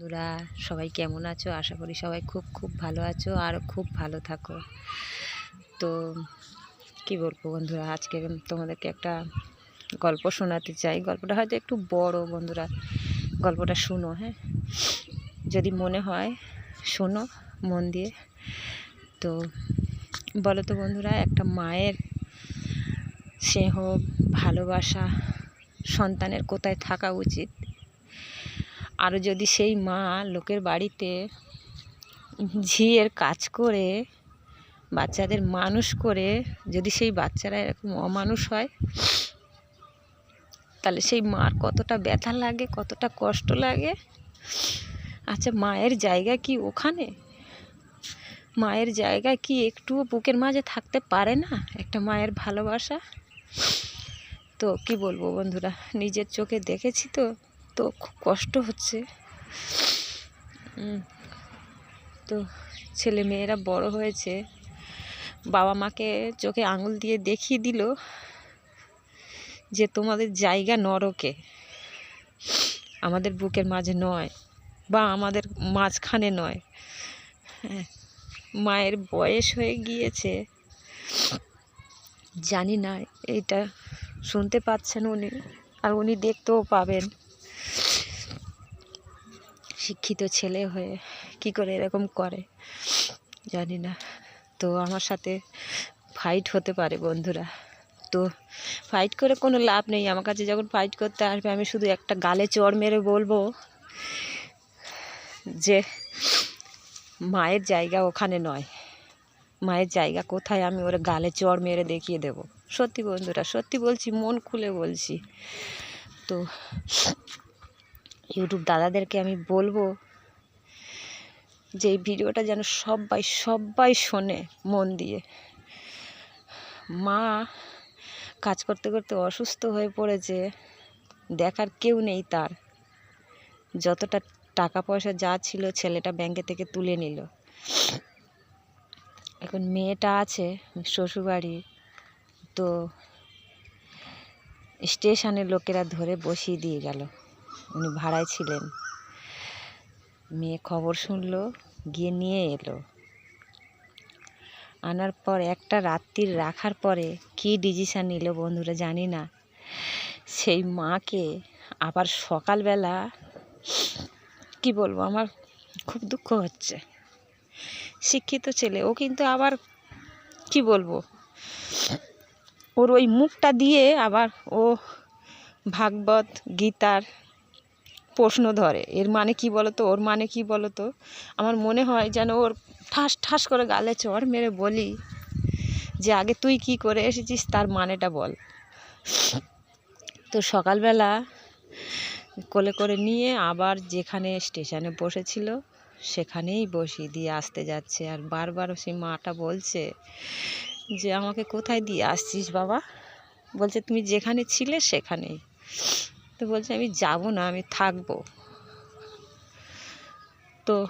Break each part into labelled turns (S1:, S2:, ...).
S1: বন্ধুরা, সবাই কেমন আছো? আশা করি সবাই খুব খুব ভালো আছো আর খুব ভালো থাকো। তো কি বলব বন্ধুরা, আজকে তোমাদেরকে একটা গল্প শোনাতে চাই। গল্পটা হয়তো একটু বড় বন্ধুরা, গল্পটা শুনো হ্যাঁ? যদি মনে হয়, শোনো মন দিয়ে। তো বলো তো বন্ধুরা, একটা মায়ের স্নেহ, ভালোবাসা সন্তানের কোথায় থাকা উচিত? আরও যদি সেই মা লোকের বাড়িতে ঝিয়ের কাজ করে, বাচ্চাদের মানুষ করে, যদি সেই বাচ্চারা এরকম অমানুষ হয়, তাহলে সেই মার কতটা ব্যথা লাগে, কতটা কষ্ট লাগে? আচ্ছা মায়ের জায়গা কি ওখানে? মায়ের জায়গায় কি একটুও বুকের মাঝে থাকতে পারে না? একটা মায়ের ভালোবাসা? তো কি বলব বন্ধুরা, নিজের চোখে দেখেছি তো। তো খুব কষ্ট হচ্ছে। তো ছেলে মেয়েরা বড় হয়েছে। বাবা মাকে চোখে আঙুল দিয়ে দেখিয়ে দিল যে তোমাদের জায়গা নরকে। আমাদের বুকের মাঝে নয় বা আমাদের মাঝখানে নয়। হ্যাঁ মায়ের বয়স হয়ে গিয়েছে। জানি না এইটা শুনতে পাচ্ছেন উনি আর উনি দেখতেও পাবেন। শিক্ষিত ছেলে হয়ে কি করে এরকম করে? জানি না। তো আমার সাথে ফাইট হতে পারে বন্ধুরা। তো ফাইট করে কোনো লাভ নেই। আমার কাছে যখন ফাইট করতে আসবে, আমি শুধু একটা গালে চড় মেরে বলব যে, মায়ের জায়গা ওখানে নয়। মায়ের জায়গা কোথায় আমি ওর গালে চড় মেরে দেখিয়ে দেব। সত্যি বন্ধুরা, সত্যি বলছি, মন খুলে বলছি। তো ইউটিউব দাদাদেরকে আমি বলব যে, এই ভিডিওটা যেন সবাই সবাই শোনে মন দিয়ে। মা কাজ করতে করতে অসুস্থ হয়ে পড়েছে, দেখার কেউ নেই তার। যতটা টাকা পয়সা যা ছিল ছেলেটা ব্যাংকে থেকে তুলে নিল। এখন মেয়েটা আছে, শ্বশুরবাড়ি, তো স্টেশনের লোকেরা ধরে বসিয়ে দিয়ে গেল। উনি ভাড়ায় ছিলেন। মেয়ে খবর শুনলো, গিয়ে নিয়ে এলো। আনার পর একটা রাত্রির রাখার পরে কী ডিসিশান নিল বন্ধুরা জানি না। সেই মাকে আবার সকালবেলা কি বলব, আমার খুব দুঃখ হচ্ছে। শিক্ষিত ছেলে, ও কিন্তু আবার কি বলব, ওর ওই মুখটা দিয়ে আবার ও ভাগবত, গীতার প্রশ্ন ধরে। এর মানে কি বলতো? ওর মানে কি বলতো? আমার মনে হয় যেন ওর ঠাস ঠাস করে গালে চড় মেরে বলি যে, আগে তুই কি করে এসেছিস? তার মানেটা বল। তো সকালবেলা কোলে করে নিয়ে আবার যেখানে স্টেশনে বসেছিল, সেখানেই বসি দিয়ে আসতে যাচ্ছে। আর বারবার সেই মাটা বলছে যে, আমাকে কোথায় দিয়ে আসছিস বাবা? বলছে, তুমি যেখানে ছিলে সেখানেই। তো বলছে, আমি যাব না, আমি থাকব। তো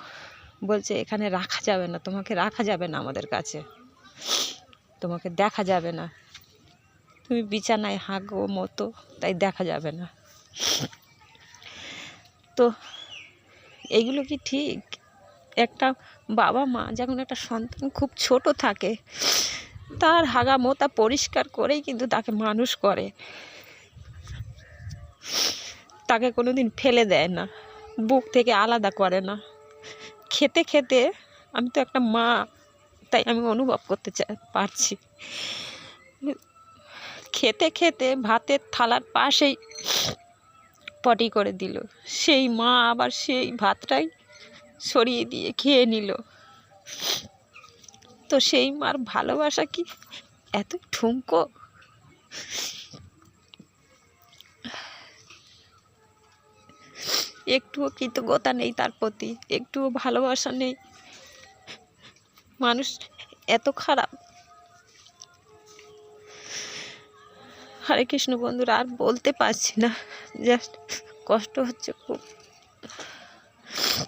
S1: বলছে, এখানে রাখা যাবে না, তোমাকে রাখা যাবে না আমাদের কাছে। তোমাকে দেখা যাবে না। তুমি বিছানায় হাঁকো মতো, তাই দেখা যাবে না। তো এইগুলো কি ঠিক? একটা বাবা মা যখন একটা সন্তান খুব ছোট থাকে, তার হাগা মোতা পরিষ্কার করেই কিন্তু তাকে মানুষ করে। তাকে কোনো দিন ফেলে দেয় না, বুক থেকে আলাদা করে না। খেতে খেতে আমি তো একটা মা, তাই আমি অনুভব করতে চাই পারছি। খেতে খেতে ভাতের থালার পাশেই পটি করে দিল। সেই মা আবার সেই ভাতটাই সরিয়ে দিয়ে খেয়ে নিল। তো সেই মার ভালোবাসা কি এত ঠুমকো একটুও কৃতজ্ঞতা নেই তার প্রতি, একটুও ভালোবাসা নেই। মানুষ এত খারাপ। হরে কৃষ্ণ বন্ধুরা, আর বলতে পারছি না, জাস্ট কষ্ট হচ্ছে খুব।